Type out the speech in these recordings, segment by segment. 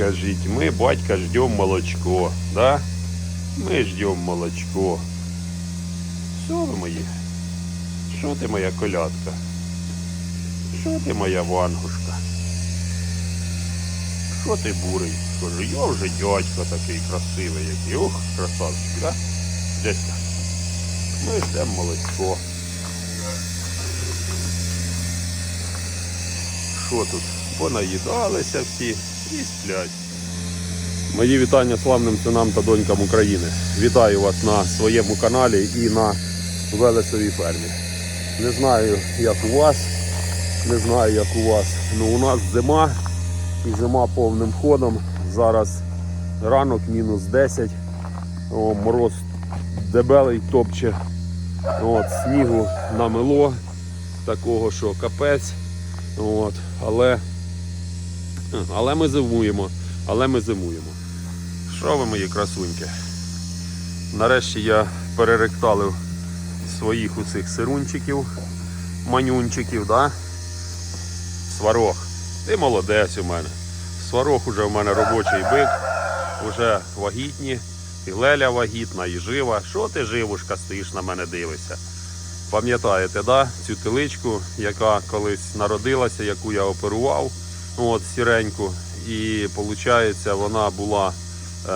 кажіть, ми батька ждемо молочко, да? Ми ждемо молочко. Що ви мої? Що ти моя колядка? Що ти моя вангушка? Що ти бурий? Кажу, я вже дядько такий красивий, який. Ох, красавчик, да? Дядька. Ми ждемо молочко. Що тут? Понаїдалися всі і сплять. Мої вітання славним синам та донькам України. Вітаю вас на своєму каналі і на Велесовій фермі. Не знаю, як у вас, не знаю, як у вас. Ну у нас зима і зима повним ходом. Зараз ранок мінус 10. О, мороз дебелий топче. От, снігу намело, такого, що капець. От, але, але ми зимуємо. Але ми зимуємо. Що ви мої красуньки? Нарешті я переректалив своїх усіх сирунчиків, манюнчиків, да? Сварог. Ти молодець у мене. Сварог уже в мене робочий бик, уже вагітні, і Леля вагітна, і жива. Що ти, живушка, стоїш на мене дивишся? Пам'ятаєте, да? цю теличку, яка колись народилася, яку я оперував, от, сіреньку. І виходить, вона була е,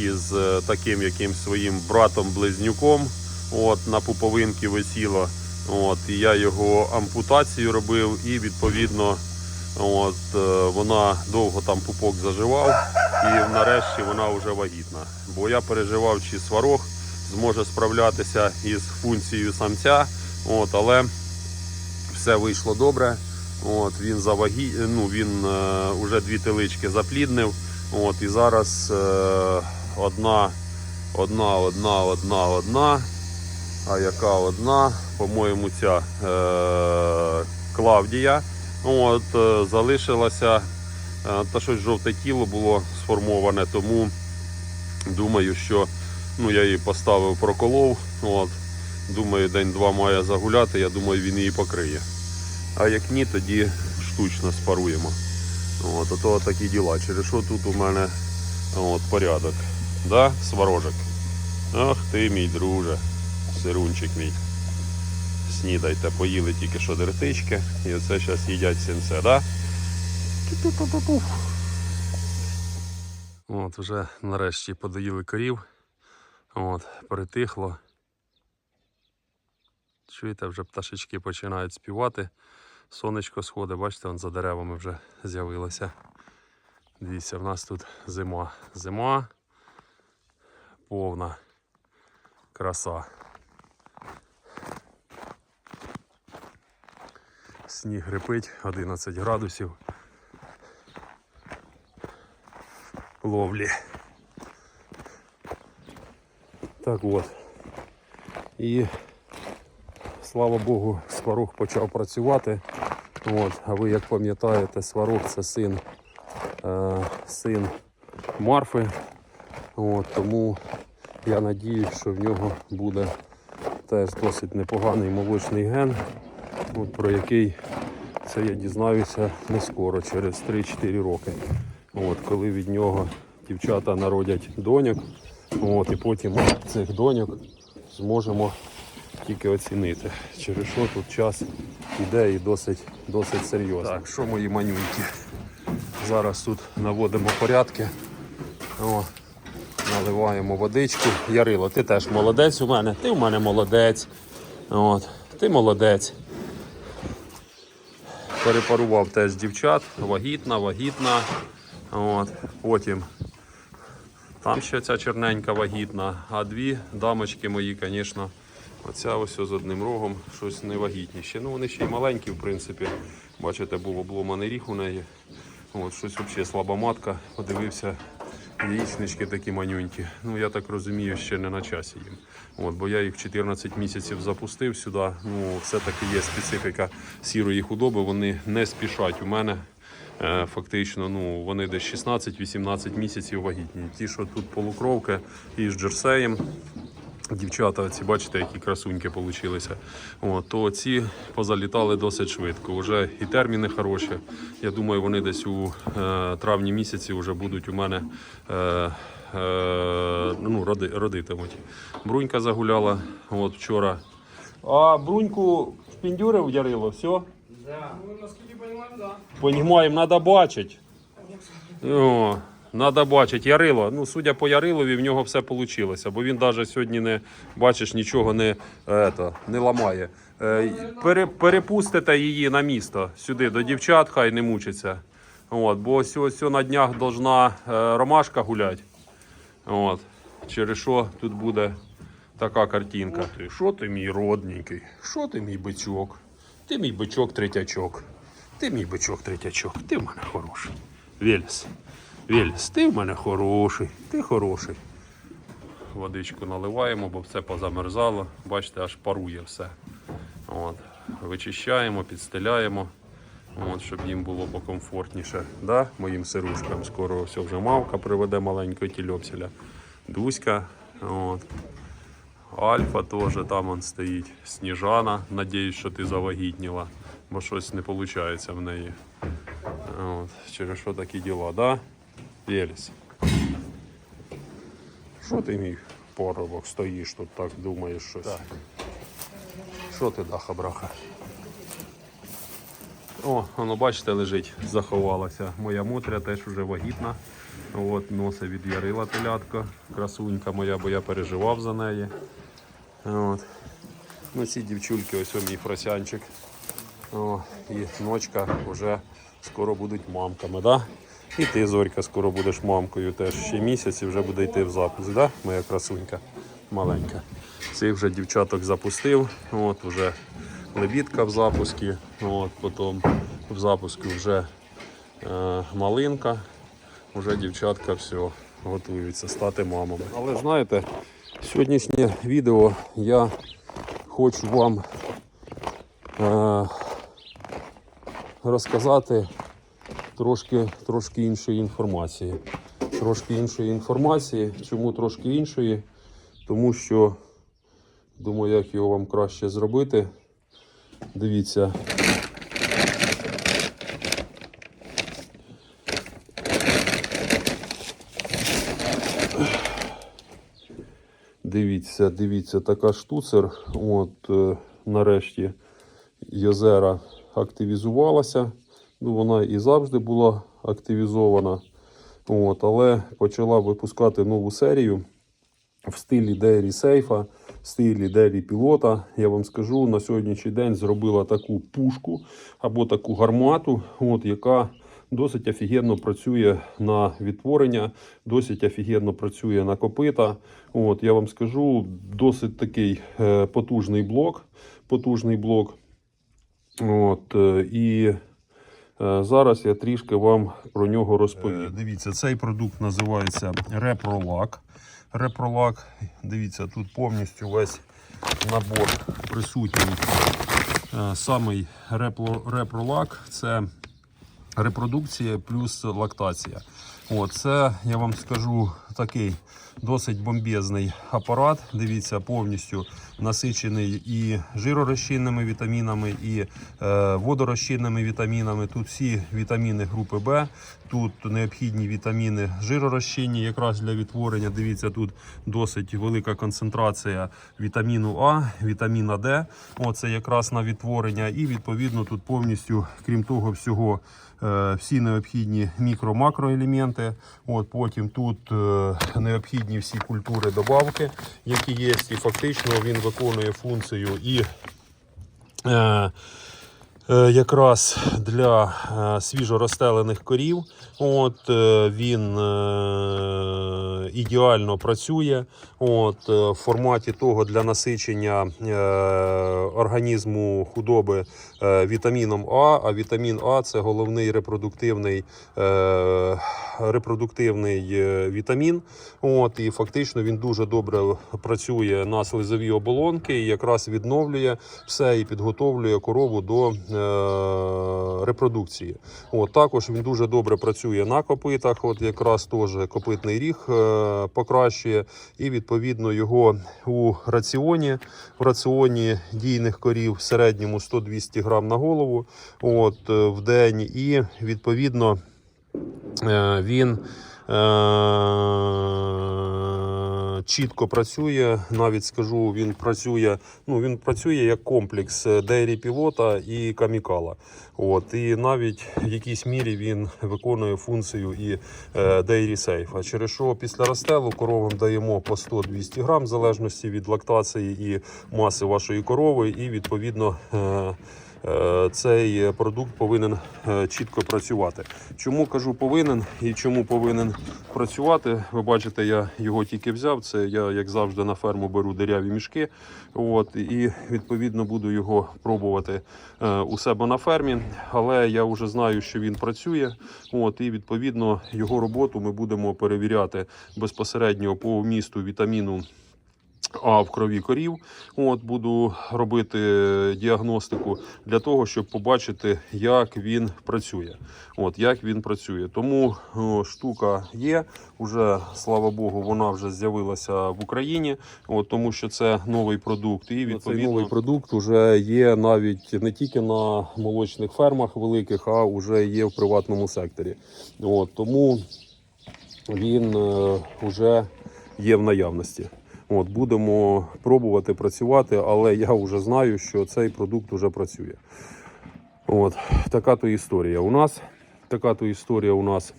із таким якимсь своїм братом-близнюком. От, на пуповинки висіло. От, і я його ампутацію робив, і відповідно от, е, вона довго там пупок заживав, і нарешті вона вже вагітна. Бо я переживав, чи сварог зможе справлятися із функцією самця. От, але все вийшло добре. От, він завагі... ну, він е, вже дві телички запліднив. От, і зараз е, одна, одна, одна, одна, одна. А яка одна? По-моєму, ця е, Клавдія. От, е, залишилася. Е, та щось жовте тіло було сформоване, тому думаю, що ну, я її поставив, проколов. От, думаю, день-два має загуляти, я думаю, він її покриє. А як ні, тоді штучно спаруємо. От, ото такі діла. Через що тут у мене от, порядок. Да, сварожик? Ах ти мій друже, сирунчик мій. Снідайте, поїли тільки що дертички. І оце зараз їдять сенце, да? От, вже нарешті подоїли корів. От, перетихло. Чуєте, вже пташечки починають співати. Сонечко сходить, бачите, вон за деревами вже з'явилося. Дивіться, в нас тут зима. Зима повна краса. Сніг грипить 11 градусів. Ловлі. Так от. І слава Богу, сварог почав працювати. От, а ви як пам'ятаєте, сварог це син, е, син Марфи. От, тому я надіюсь, що в нього буде теж досить непоганий молочний ген, от, про який це я дізнаюся не скоро, через 3-4 роки. От, коли від нього дівчата народять доньок, от, і потім цих доньок зможемо тільки оцінити, через що тут час іде і досить, досить серйозно. Так, що мої манюньки? Зараз тут наводимо порядки. О, наливаємо водичку. Ярило, ти теж молодець у мене, ти у мене молодець. От, ти молодець. Перепарував теж дівчат, вагітна, вагітна. От, потім там ще ця чорненька вагітна, а дві дамочки мої, звісно, оця ось з одним рогом, щось не вагітніше. Ну вони ще й маленькі, в принципі. Бачите, був обломаний ріг у неї. От, щось взагалі слаба матка. Подивився, яєчнички такі манюнькі. Ну я так розумію, ще не на часі їм. От, бо я їх 14 місяців запустив сюди. Ну, все-таки є специфіка сірої худоби, вони не спішать у мене. Е, Фактично, ну вони десь 16-18 місяців вагітні. Ті, що тут полукровки із джерсеєм, Дівчата, ці бачите, які красуньки получилися. От, то ці позалітали досить швидко. Уже і терміни хороші. Я думаю, вони десь у е, травні місяці вже будуть у мене е, е, ну, роди, родитимуть. Брунька загуляла от вчора. А бруньку шпіндюрив ярило, все? Ну, наскільки понимаю, да. Понімаємо, треба бачити. О, треба бачити. Ярило. Ну, судя по Ярилові, в нього все вийшло. Бо він навіть сьогодні не бачиш, нічого не, ето, не ламає. Е, пере, перепустите її на місто сюди до дівчат, хай не мучиться. От, бо ось, ось на днях должна е, ромашка гуляти. От. Через що тут буде така картинка. Ти, що ти мій родненький? Що ти мій бичок? Ти мій бичок третячок. Ти мій бичок третячок. Ти в мене хороший. Веліс. Веліс, ти в мене хороший. Ти хороший. Водичку наливаємо, бо все позамерзало. Бачите, аж парує все. От. Вичищаємо, підстеляємо. От, щоб їм було покомфортніше. Да? Моїм сирушкам скоро все вже мавка приведе маленького тільопселя. Дуська. От. Альфа теж там он стоїть. Сніжана. Надіюсь, що ти завагітніла, бо щось не виходить в неї. От. Через що такі діла, да? Єліс. Що ти мій поробок стоїш тут так думаєш щось? Так. Що ти даха браха? О, воно бачите, лежить, заховалася. Моя мотря теж вже вагітна. От, носа від'ярила телятка. Красунька моя, бо я переживав за неї. От. Ну, ці дівчульки, ось о мій фросянчик. О, і ночка вже скоро будуть мамками, да? І ти, Зорька, скоро будеш мамкою теж. Ще місяць і вже буде йти в запуск, да? моя красунька маленька. Цих вже дівчаток запустив. От вже лебідка в запуску. От, потім в запуску вже е, малинка. Вже дівчатка все готуються стати мамами. Але знаєте, сьогоднішнє відео я хочу вам е, розказати трошки, трошки іншої інформації. Трошки іншої інформації. Чому трошки іншої? Тому що думаю, як його вам краще зробити. Дивіться. Дивіться, дивіться, така штуцер. От е, нарешті Йозера активізувалася. Ну, вона і завжди була активізована. От, але почала випускати нову серію в стилі Дері Сейфа, в стилі Дері Пілота. Я вам скажу, на сьогоднішній день зробила таку пушку або таку гармату, от, яка досить офігенно працює на відтворення, досить офігенно працює на копита. От, я вам скажу, досить такий е, потужний блок. Потужний блок. От, е, і зараз я трішки вам про нього розповім. Дивіться, цей продукт називається Репролак. Репролак, дивіться, тут повністю весь набор присутній. Е, Самий репролак це репродукція плюс лактація. О, це я вам скажу такий досить бомбезний апарат. Дивіться, повністю насичений і жиророзчинними вітамінами, і е, водорозчинними вітамінами. Тут всі вітаміни групи Б, тут необхідні вітаміни жиророзчинні, якраз для відтворення. Дивіться, тут досить велика концентрація вітаміну А, вітаміна Д. Оце якраз на відтворення. І відповідно тут повністю, крім того всього, е, всі необхідні мікро-макроелементи. От потім тут е, необхідні всі культури добавки, які є, і фактично він виконує функцію і. Е, Якраз для е, свіжоростелених корів, от е, він ідеально працює. От в форматі того для насичення організму худоби вітаміном А. А вітамін А це головний репродуктивний, репродуктивний вітамін. От і фактично він дуже добре працює на слизові оболонки і якраз відновлює все і підготовлює корову до репродукції. От, також він дуже добре працює на копитах, от якраз теж копитний ріг е, покращує, і відповідно його у раціоні. В раціоні дійних корів в середньому 100-200 грам на голову от, е, в день, і відповідно е, він. Е, чітко працює, навіть скажу, він працює. Ну він працює як комплекс Дейрі пілота і камікала. От і навіть в якійсь мірі він виконує функцію і Дейрі сейфа. Через що після розстелу коровам даємо по 100-200 грам, в залежності від лактації і маси вашої корови, і відповідно. Е, Цей продукт повинен е, чітко працювати. Чому кажу повинен і чому повинен працювати? Ви бачите, я його тільки взяв. Це я, як завжди, на ферму беру дереві мішки. От і відповідно буду його пробувати е, у себе на фермі. Але я вже знаю, що він працює. От і відповідно його роботу ми будемо перевіряти безпосередньо по вмісту вітаміну. А в крові корів, от буду робити діагностику для того, щоб побачити, як він працює. От як він працює. Тому о, штука є. Уже слава Богу, вона вже з'явилася в Україні. От тому, що це новий продукт, і відповідно новий продукт вже є навіть не тільки на молочних фермах великих, а вже є в приватному секторі. От тому він е, вже є в наявності. От, будемо пробувати працювати, але я вже знаю, що цей продукт вже працює. От, така то історія у нас. Така то історія у нас.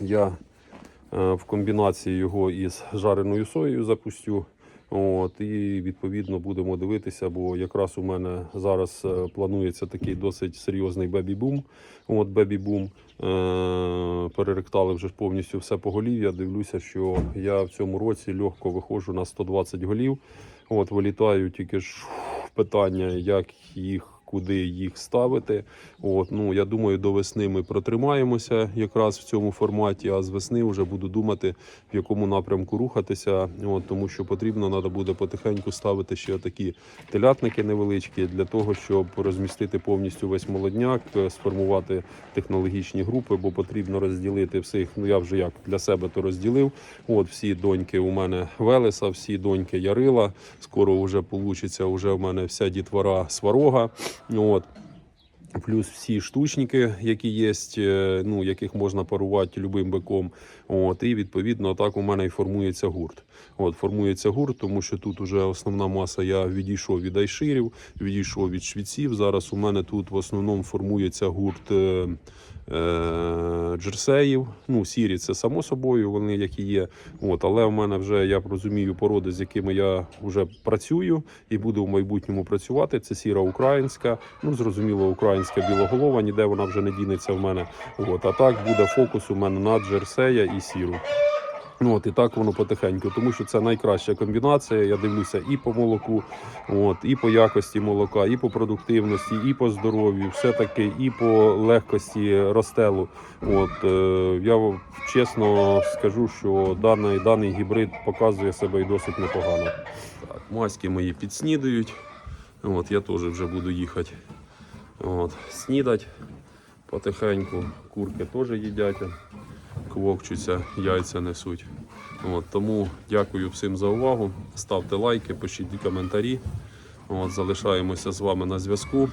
Я е, в комбінації його із жареною соєю запустю. От, і відповідно будемо дивитися, бо якраз у мене зараз е, планується такий досить серйозний бебі-бум. От бебі-бум. Е, переректали вже повністю все поголів'я. Дивлюся, що я в цьому році легко виходжу на 120 голів. От вилітаю тільки ж питання, як їх. Куди їх ставити? От ну я думаю, до весни ми протримаємося якраз в цьому форматі. А з весни вже буду думати, в якому напрямку рухатися. От тому, що потрібно, треба буде потихеньку ставити ще такі телятники невеличкі для того, щоб розмістити повністю весь молодняк, е, сформувати технологічні групи, бо потрібно розділити всіх. Ну я вже як для себе то розділив. От всі доньки у мене Велеса, всі доньки Ярила. Скоро вже получиться. Уже в мене вся дітвора сварога. От. Плюс всі штучники, які є, ну, яких можна парувати любим биком. От, і відповідно так у мене і формується гурт. От, формується гурт, тому що тут уже основна маса я відійшов від айширів, відійшов від швійців. Зараз у мене тут в основному формується гурт е, е, джерсеїв. Ну, сірі це само собою, вони які є. От, але в мене вже я розумію породи, з якими я вже працюю і буду в майбутньому працювати. Це сіра українська. Ну, зрозуміло, українська білоголова, ніде вона вже не дінеться в мене. От, а так буде фокус у мене на джерсея і сіру. Ну, от і так воно потихеньку, тому що це найкраща комбінація. Я дивлюся і по молоку, от, і по якості молока, і по продуктивності, і по здоров'ю, все таки, і по легкості розстелу. От е, я чесно скажу, що даний, даний гібрид показує себе і досить непогано. Так, маськи мої підснідають. От, я теж вже буду їхати. От, снідать потихеньку. Курки теж їдять квокчуться, яйця несуть. От, тому дякую всім за увагу. Ставте лайки, пишіть коментарі. От, залишаємося з вами на зв'язку.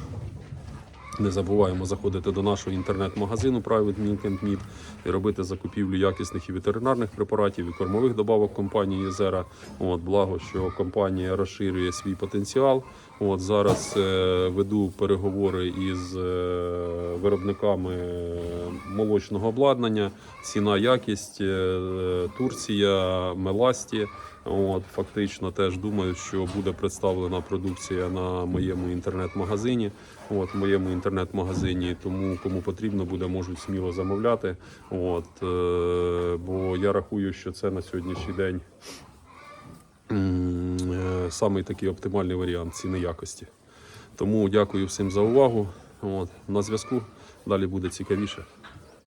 Не забуваємо заходити до нашого інтернет-магазину Private Milk and Meat і робити закупівлю якісних і ветеринарних препаратів і кормових добавок компанії Єзера. От, благо, що компанія розширює свій потенціал. От, зараз е, веду переговори із е, виробниками молочного обладнання. Ціна, якість, е, Турція, Меласті. От, фактично теж думаю, що буде представлена продукція на моєму інтернет-магазині. От, в моєму інтернет-магазині, тому кому потрібно буде, можуть сміло замовляти. От, бо я рахую, що це на сьогоднішній день самий такий оптимальний варіант ціни якості. Тому дякую всім за увагу. От, на зв'язку. Далі буде цікавіше.